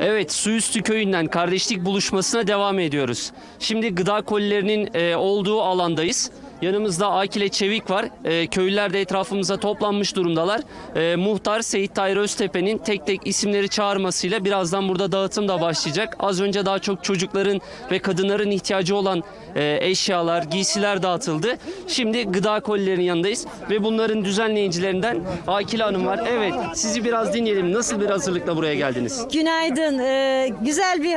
Evet, Suüstü köyünden kardeşlik buluşmasına devam ediyoruz. Şimdi gıda kolilerinin e, olduğu alandayız. Yanımızda Akile Çevik var. E, köylüler de etrafımıza toplanmış durumdalar. E, muhtar Seyit Tahir Öztepe'nin tek tek isimleri çağırmasıyla birazdan burada dağıtım da başlayacak. Az önce daha çok çocukların ve kadınların ihtiyacı olan e, eşyalar, giysiler dağıtıldı. Şimdi gıda kolilerinin yanındayız ve bunların düzenleyicilerinden Akile Hanım var. Evet, sizi biraz dinleyelim. Nasıl bir hazırlıkla buraya geldiniz? Günaydın. Ee, güzel bir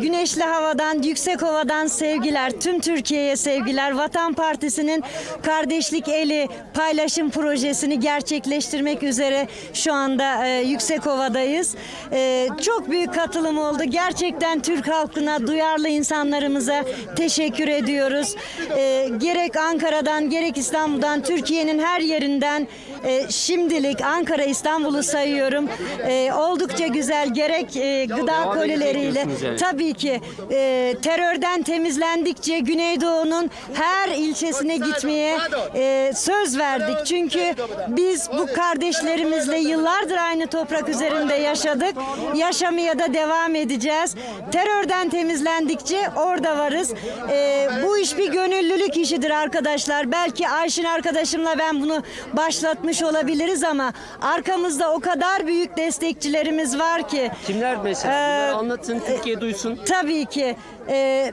güneşli havadan, yüksek havadan sevgiler. Tüm Türkiye'ye sevgiler. Vatan Partisi'nin Kardeşlik Eli paylaşım projesini gerçekleştirmek üzere şu anda e, yüksek ovadayız. E, çok büyük katılım oldu. Gerçekten Türk halkına, duyarlı insanlarımıza teşekkür ediyoruz. E, gerek Ankara'dan, gerek İstanbul'dan, Türkiye'nin her yerinden e, şimdilik Ankara, İstanbul'u sayıyorum. E, oldukça güzel gerek e, gıda kolileriyle tabii ki e, terörden temizlendikçe Güneydoğu'nun her ilçesine gitmeye e, söz verdik. Çünkü biz bu kardeşlerimizle yıllardır aynı toprak üzerinde yaşadık. Yaşamaya da devam edeceğiz. Terörden temizlendikçe orada varız. E, bu iş bir gönüllülük işidir arkadaşlar. Belki Ayşin arkadaşımla ben bunu başlatmış olabiliriz ama arkamızda o kadar büyük destekçilerimiz var ki. Kimler mesela? Ee, Bunları anlatın, Türkiye duysun. Tabii ki. E,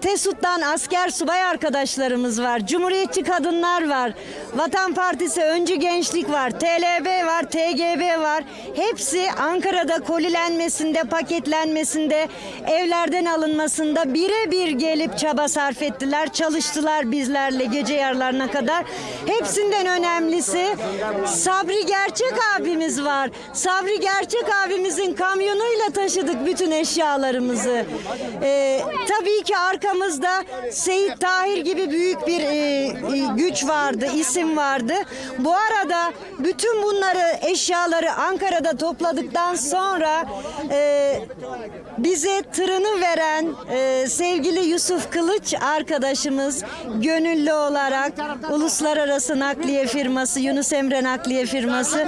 TESUT'tan asker subay arkadaşlarımız var. Cumhuriyetçi kadınlar var. Vatan Partisi Öncü Gençlik var. TLB var, TGB var. Hepsi Ankara'da kolilenmesinde, paketlenmesinde, evlerden alınmasında birebir gelip çaba sarf ettiler. Çalıştılar bizlerle gece yarılarına kadar. Hepsinden önemlisi Sabri Gerçek abimiz var. Sabri Gerçek abimizin kamyonuyla taşıdık bütün eşyalarımızı. Ee, tabii ki arkamızda Seyit Tahir gibi büyük bir e, e, güç vardı, isim vardı. Bu arada bütün bunları, eşyaları Ankara'da topladıktan sonra e, bize tırını veren e, sevgili Yusuf Kılıç arkadaşımız gönüllü olarak uluslararası nakliye firması Yunus Emre Nakliye firması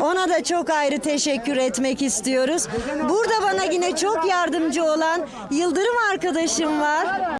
ona da çok ayrı teşekkür etmek istiyoruz. Burada bana yine çok yardımcı olan Yıldırım arkadaşım var.